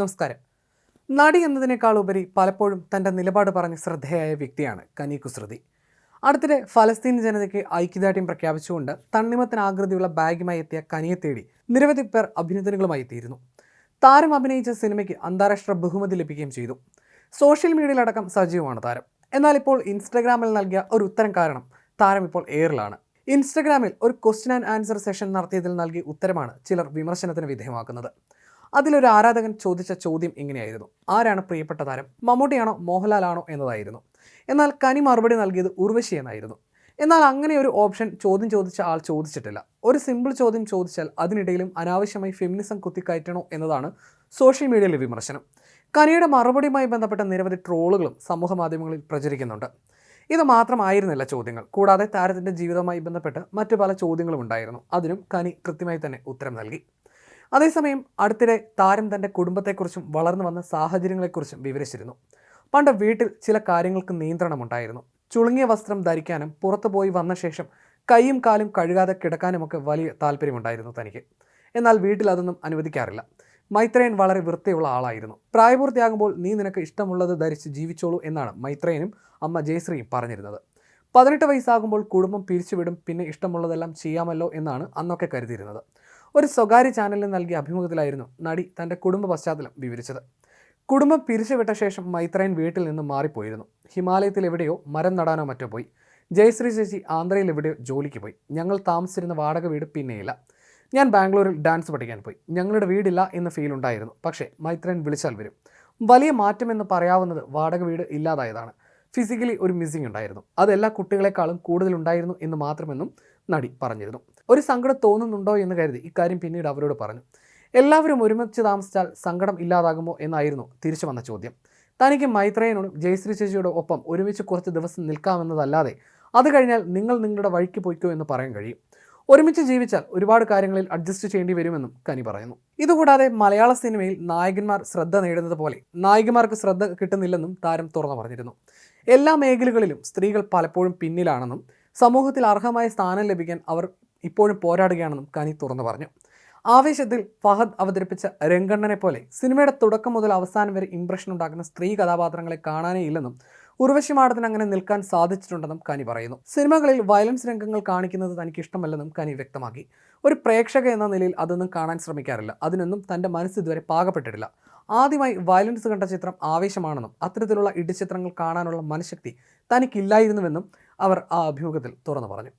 നമസ്കാരം. നടി എന്നതിനേക്കാൾ ഉപരി പലപ്പോഴും തന്റെ നിലപാട് പറഞ്ഞ് ശ്രദ്ധേയായ വ്യക്തിയാണ് കനി കുസൃതി. അടുത്തിടെ ഫലസ്തീൻ ജനതയ്ക്ക് ഐക്യദാർഢ്യം പ്രഖ്യാപിച്ചുകൊണ്ട് തണ്ണിമത്തിന് ആകൃതിയുള്ള ബാഗുമായി എത്തിയ കനിയെ തേടി നിരവധി പേർ അഭിനന്ദനങ്ങളുമായി എത്തിയിരുന്നു. താരം അഭിനയിച്ച സിനിമയ്ക്ക് അന്താരാഷ്ട്ര ബഹുമതി ലഭിക്കുകയും ചെയ്തു. സോഷ്യൽ മീഡിയയിലടക്കം സജീവമാണ് താരം. എന്നാൽ ഇപ്പോൾ ഇൻസ്റ്റഗ്രാമിൽ നൽകിയ ഒരു ഉത്തരം കാരണം താരം ഇപ്പോൾ എയറിലാണ്. ഇൻസ്റ്റഗ്രാമിൽ ഒരു ക്വസ്റ്റ്യൻ ആൻഡ് ആൻസർ സെഷൻ നടത്തിയതിൽ നൽകിയ ഉത്തരമാണ് ചിലർ വിമർശനത്തിന് വിധേയമാക്കുന്നത്. അതിലൊരു ആരാധകൻ ചോദിച്ച ചോദ്യം ഇങ്ങനെയായിരുന്നു. ആരാണ് പ്രിയപ്പെട്ട താരം? മമ്മൂട്ടിയാണോ മോഹൻലാലാണോ എന്നതായിരുന്നു. എന്നാൽ കനി മറുപടി നൽകിയത് ഉർവശി എന്നായിരുന്നു. എന്നാൽ അങ്ങനെ ഒരു ഓപ്ഷൻ ചോദ്യം ചോദിച്ച ആൾ ചോദിച്ചിട്ടില്ല. ഒരു സിമ്പിൾ ചോദ്യം ചോദിച്ചാൽ അതിനിടയിലും അനാവശ്യമായി ഫെമിനിസം കുത്തിക്കയറ്റണോ എന്നതാണ് സോഷ്യൽ മീഡിയയിലെ വിമർശനം. കനിയുടെ മറുപടിയുമായി ബന്ധപ്പെട്ട നിരവധി ട്രോളുകളും സമൂഹ മാധ്യമങ്ങളിൽ പ്രചരിക്കുന്നുണ്ട്. ഇത് മാത്രമായിരുന്നില്ല ചോദ്യങ്ങൾ. കൂടാതെ താരത്തിന്റെ ജീവിതവുമായി ബന്ധപ്പെട്ട് മറ്റു പല ചോദ്യങ്ങളും ഉണ്ടായിരുന്നു. അതിനും കനി കൃത്യമായി തന്നെ ഉത്തരം നൽകി. അതേസമയം അടുത്തിടെ താരം തന്റെ കുടുംബത്തെക്കുറിച്ചും വളർന്നു വന്ന സാഹചര്യങ്ങളെക്കുറിച്ചും വിവരിച്ചിരുന്നു. പണ്ട് വീട്ടിൽ ചില കാര്യങ്ങൾക്ക് നിയന്ത്രണമുണ്ടായിരുന്നു. ചുളുങ്ങിയ വസ്ത്രം ധരിക്കാനും പുറത്തു പോയി വന്ന ശേഷം കൈയും കാലും കഴുകാതെ കിടക്കാനുമൊക്കെ വലിയ താല്പര്യമുണ്ടായിരുന്നു തനിക്ക്. എന്നാൽ വീട്ടിൽ അതൊന്നും അനുവദിക്കാറില്ല. മൈത്രേയൻ വളരെ വൃത്തിയുള്ള ആളായിരുന്നു. പ്രായപൂർത്തിയാകുമ്പോൾ നീ നിനക്ക് ഇഷ്ടമുള്ളത് ധരിച്ച് ജീവിച്ചോളൂ എന്നാണ് മൈത്രേയനും അമ്മ ജയശ്രീയും പറഞ്ഞിരുന്നത്. പതിനെട്ട് വയസ്സാകുമ്പോൾ കുടുംബം പിരിച്ചുവിടും പിന്നെ ഇഷ്ടമുള്ളതെല്ലാം ചെയ്യാമല്ലോ എന്നാണ് അന്നൊക്കെ കരുതിയിരുന്നത്. ഒരു സ്വകാര്യ ചാനലിന് നൽകിയ അഭിമുഖത്തിലായിരുന്നു നടി തന്റെ കുടുംബ പശ്ചാത്തലം വിവരിച്ചത്. കുടുംബം പിരിച്ചുവിട്ട ശേഷം മൈത്രയൻ വീട്ടിൽ നിന്ന് മാറിപ്പോയിരുന്നു. ഹിമാലയത്തിൽ എവിടെയോ മരം നടാനോ മറ്റോ പോയി. ജയശ്രീ ചേച്ചി ആന്ധ്രയിൽ എവിടെയോ ജോലിക്ക് പോയി. ഞങ്ങൾ താമസിച്ചിരുന്ന വാടക വീട് പിന്നെയില്ല. ഞാൻ ബാംഗ്ലൂരിൽ ഡാൻസ് പഠിക്കാൻ പോയി. ഞങ്ങളുടെ വീടില്ല എന്ന ഫീൽ ഉണ്ടായിരുന്നു. പക്ഷേ മൈത്രൻ വിളിച്ചാൽ വരും. വലിയ മാറ്റമെന്ന് പറയാവുന്നത് വാടക വീട് ഇല്ലാതായതാണ്. ഫിസിക്കലി ഒരു മിസ്സിംഗ് ഉണ്ടായിരുന്നു. അത് എല്ലാ കുട്ടികളെക്കാളും കൂടുതലുണ്ടായിരുന്നു എന്ന് മാത്രമെന്നും നടി പറഞ്ഞിരുന്നു. ഒരു സങ്കടം തോന്നുന്നുണ്ടോ എന്ന് കരുതി ഇക്കാര്യം പിന്നീട് അവരോട് പറഞ്ഞു. എല്ലാവരും ഒരുമിച്ച് താമസിച്ചാൽ സങ്കടം ഇല്ലാതാകുമോ എന്നായിരുന്നു തിരിച്ചു വന്ന ചോദ്യം. തനിക്ക് മൈത്രേയനോടും ജയശ്രീ ചേച്ചിയോട് ഒപ്പം ഒരുമിച്ച് കുറച്ച് ദിവസം നിൽക്കാമെന്നതല്ലാതെ അത് കഴിഞ്ഞാൽ നിങ്ങൾ നിങ്ങളുടെ വഴിക്ക് പോയിക്കോ എന്ന് പറയാൻ കഴിയും. ഒരുമിച്ച് ജീവിച്ചാൽ ഒരുപാട് കാര്യങ്ങളിൽ അഡ്ജസ്റ്റ് ചെയ്യേണ്ടി വരുമെന്നും കനി പറയുന്നു. ഇതുകൂടാതെ മലയാള സിനിമയിൽ നായകന്മാർ ശ്രദ്ധ നേടുന്നത് പോലെ നായികമാർക്ക് ശ്രദ്ധ കിട്ടുന്നില്ലെന്നും താരം തുറന്നു പറഞ്ഞിരുന്നു. എല്ലാ മേഖലകളിലും സ്ത്രീകൾ പലപ്പോഴും പിന്നിലാണെന്നും സമൂഹത്തിൽ അർഹമായ സ്ഥാനം ലഭിക്കാൻ അവർ ഇപ്പോഴും പോരാടുകയാണെന്നും കനി തുറന്നു പറഞ്ഞു. ആവേശത്തിൽ ഫഹദ് അവതരിപ്പിച്ച രംഗണ്ണനെ പോലെ സിനിമയുടെ തുടക്കം മുതൽ അവസാനം വരെ ഇംപ്രഷൻ ഉണ്ടാക്കുന്ന സ്ത്രീ കഥാപാത്രങ്ങളെ കാണാനേ ഇല്ലെന്നും ഉർവശി മാഡത്തിന് അങ്ങനെ നിൽക്കാൻ സാധിച്ചിട്ടുണ്ടെന്നും കനി പറയുന്നു. സിനിമകളിൽ വയലൻസ് രംഗങ്ങൾ കാണിക്കുന്നത് തനിക്ക് ഇഷ്ടമല്ലെന്നും കനി വ്യക്തമാക്കി. ഒരു പ്രേക്ഷക എന്ന നിലയിൽ അതൊന്നും കാണാൻ ശ്രമിക്കാറില്ല. അതിനൊന്നും തന്റെ മനസ്സ് ഇതുവരെ പാകപ്പെട്ടിട്ടില്ല. ആദ്യമായി വയലൻസ് കണ്ട ചിത്രം ആവേശമാണെന്നും അത്തരത്തിലുള്ള ഇടിച്ചിത്രങ്ങൾ കാണാനുള്ള മനഃശക്തി തനിക്കില്ലായിരുന്നുവെന്നും അവർ ആ അഭിമുഖത്തിൽ തുറന്നു പറഞ്ഞു